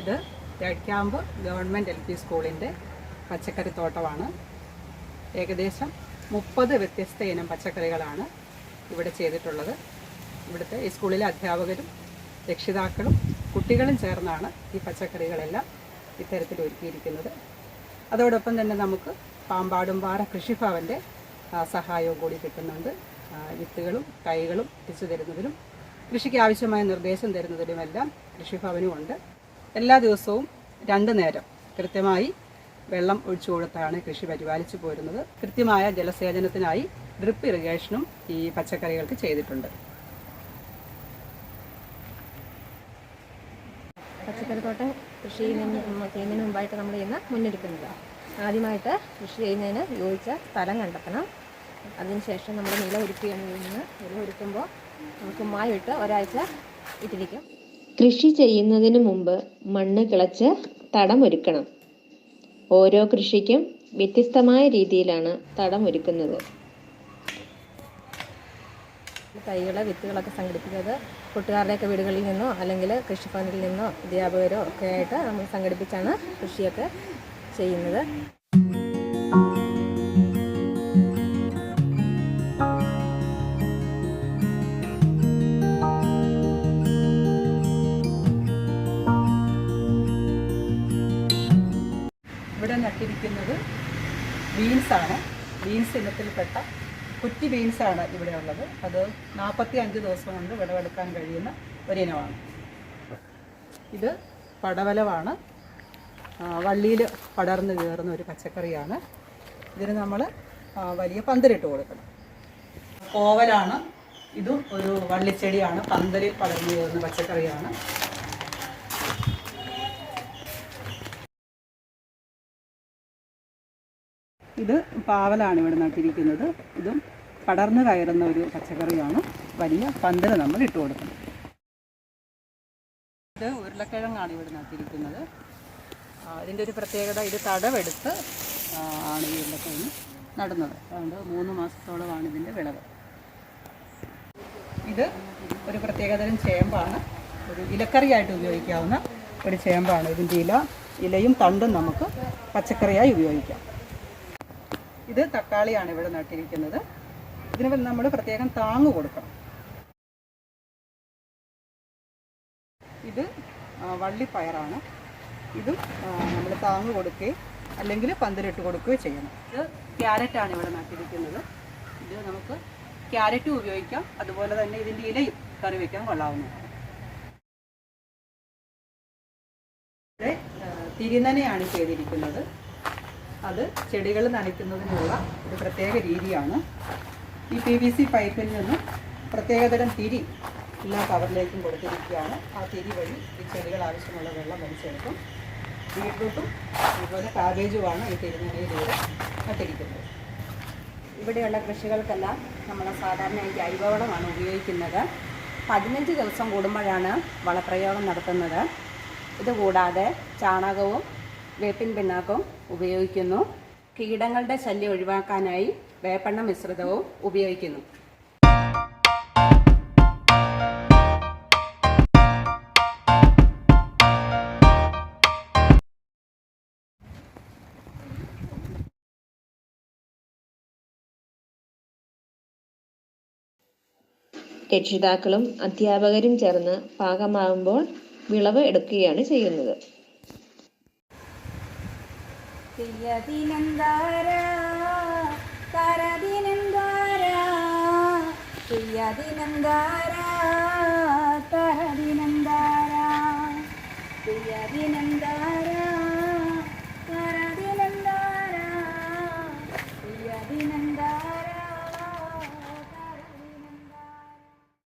ഇത് തേക്കാമ്പ് government L P സ്കൂളിന്റെ പച്ചക്കറി തോട്ടമാണ്. ഏകദേശം മുപ്പത് വ്യത്യസ്ത ഇനം പച്ചക്കറികളാണ് ഇവിടെ ചെയ്തിട്ടുള്ളത്. ഇവിടുത്തെ ഈ സ്കൂളിലെ അധ്യാപകരും രക്ഷിതാക്കളും കുട്ടികളും ചേർന്നാണ് ഈ പച്ചക്കറികളെല്ലാം ഇത്തരത്തിൽ ഒരുക്കിയിരിക്കുന്നത്. അതോടൊപ്പം തന്നെ നമുക്ക് പാമ്പാടുംപാറ കൃഷിഭവന്റെ ആ, സഹായവും കൂടി കിട്ടുന്നുണ്ട്. വിത്തുകളും തൈകളും എത്തിച്ചു തരുന്നതിനും കൃഷിക്ക് ആവശ്യമായ നിർദ്ദേശം തരുന്നതിനുമെല്ലാം കൃഷിഭവനും ഉണ്ട്. എല്ലാ ദിവസവും രണ്ട് നേരം കൃത്യമായി വെള്ളം ഒഴിച്ചു കൊടുത്താണ് കൃഷി പരിപാലിച്ചു പോരുന്നത്. കൃത്യമായ ജലസേചനത്തിനായി ഡ്രിപ്പ് ഇറിഗേഷനും ഈ പച്ചക്കറികൾക്ക് ചെയ്തിട്ടുണ്ട്. പച്ചക്കറിത്തോട്ടം കൃഷി ചെയ്യുന്നതിന് മുമ്പ് മുമ്പായിട്ട് നമ്മൾ ചെയ്യുന്ന മുന്നൊരുക്കുന്നത് ആദ്യമായിട്ട് കൃഷി ചെയ്യുന്നതിന് യോജിച്ച സ്ഥലം കണ്ടെത്തണം. അതിനുശേഷം നമ്മൾ നില ഒരുക്കുകയാണ് ചെയ്യുന്നത്. നില ഒരുക്കുമ്പോൾ നമുക്ക് മായിട്ട് ഒരാഴ്ച ഇട്ടിരിക്കും. കൃഷി ചെയ്യുന്നതിന് മുമ്പ് മണ്ണ് കിളച്ച് തടം ഒരുക്കണം ഓരോ കൃഷിക്കും വ്യത്യസ്തമായ രീതിയിലാണ് തടം ഒരുക്കുന്നത് തൈകൾ വിത്തുകളൊക്കെ സംഘടിപ്പിക്കുന്നത് കൂട്ടുകാരുടെയൊക്കെ വീടുകളിൽ നിന്നോ അല്ലെങ്കിൽ കൃഷിഭവനിൽ നിന്നോ അധ്യാപകരോ ഒക്കെ ആയിട്ട് നമ്മൾ സംഘടിപ്പിച്ചാണ് കൃഷിയൊക്കെ ചെയ്യുന്നത്. നട്ടിരിക്കുന്നത് ബീൻസാണ് ബീൻസ് ഇനത്തിൽപ്പെട്ട കുറ്റി ബീൻസാണ് ഇവിടെ ഉള്ളത്. അത് നാൽപ്പത്തി അഞ്ച് ദിവസം കൊണ്ട് വിളവെടുക്കാൻ കഴിയുന്ന ഒരിനമാണ്. ഇത് പടവലമാണ് വള്ളിയിൽ പടർന്ന് കയറുന്ന ഒരു പച്ചക്കറിയാണ്. ഇതിന് നമ്മൾ വലിയ പന്തലിട്ട് കൊടുക്കണം. കോവലാണ്. ഇതും ഒരു വള്ളിച്ചെടിയാണ്. പന്തലിൽ പടർന്നു കയറുന്ന പച്ചക്കറിയാണ്. ഇത് പാവലാണ് ഇവിടെ നട്ടിരിക്കുന്നത്. ഇതും പടർന്നു കയറുന്ന ഒരു പച്ചക്കറിയാണ്. വലിയ പന്തൽ നമ്മൾ ഇട്ട് കൊടുക്കുന്നത് ഇത് ഉരുളക്കിഴങ്ങാണ് ഇവിടെ നട്ടിരിക്കുന്നത്. അതിന്റെ ഒരു പ്രത്യേകത ഇത് തടവെടുത്ത് ആണ് ഈ ഉരുളക്കിഴങ്ങ് നടുന്നത്. അതുകൊണ്ട് മൂന്ന് മാസത്തോളമാണ് ഇതിന്റെ വിളവ്. ഇത് ഒരു പ്രത്യേകതരം ചേമ്പാണ്. ഒരു ഇലക്കറിയായിട്ട് ഉപയോഗിക്കാവുന്ന ഒരു ചേമ്പാണ്. ഇതിന്റെ ഇല ഇലയും തണ്ടും നമുക്ക് പച്ചക്കറിയായി ഉപയോഗിക്കാം. ഇത് തക്കാളിയാണ് ഇവിടെ നട്ടിരിക്കുന്നത്. ഇതിന് നമ്മൾ പ്രത്യേകം താങ്ങ് കൊടുക്കണം. ഇത് വള്ളിപ്പയറാണ്. ഇതും നമ്മൾ താങ്ങ് കൊടുക്കുകയും അല്ലെങ്കിൽ പന്തലിട്ട് കൊടുക്കുകയോ ചെയ്യണം. ഇത് ക്യാരറ്റാണ് ഇവിടെ നട്ടിരിക്കുന്നത്. ഇത് നമുക്ക് ക്യാരറ്റും ഉപയോഗിക്കാം. അതുപോലെ തന്നെ ഇതിന്റെ ഇലയും കറി വയ്ക്കാൻ കൊള്ളാവുന്നതാണ്. തിരിനനയാണ് ചെയ്തിരിക്കുന്നത്. അത് ചെടികൾ നനയ്ക്കുന്നതിനുള്ള ഒരു പ്രത്യേക രീതിയാണ്. ഈ പി വി സി പൈപ്പിൽ നിന്നും പ്രത്യേകതരം തിരി എല്ലാ കവറിലേക്കും കൊടുത്തിരിക്കുകയാണ്. ആ തിരി വഴി ഈ ചെടികൾ ആവശ്യമുള്ള വെള്ളം വലിച്ചെടുക്കും. ബീട്രൂട്ടും അതുപോലെ കാബേജുമാണ് ഈ തിരുനെല്ലിയിലൂടെ നട്ടിരിക്കുന്നത്. ഇവിടെയുള്ള കൃഷികൾക്കെല്ലാം നമ്മൾ സാധാരണയായി ജൈവവളമാണ് ഉപയോഗിക്കുന്നത്. പതിനഞ്ച് ദിവസം കൂടുമ്പോഴാണ് വളപ്രയോഗം നടത്തുന്നത്. ഇതുകൂടാതെ ചാണകവും വേപ്പിൻ പിണ്ണാക്കും ഉപയോഗിക്കുന്നു. കീടങ്ങളുടെ ശല്യം ഒഴിവാക്കാനായി വേപ്പെണ്ണ മിശ്രിതവും ഉപയോഗിക്കുന്നു. രക്ഷിതാക്കളും അധ്യാപകരും ചേർന്ന് പാകമാകുമ്പോൾ വിളവ് എടുക്കുകയാണ് ചെയ്യുന്നത്. പ്രിയതിനന്ദാര തരദിനന്ദാര പ്രിയതിനന്ദാര തരദിനന്ദാര പ്രിയതിനന്ദാര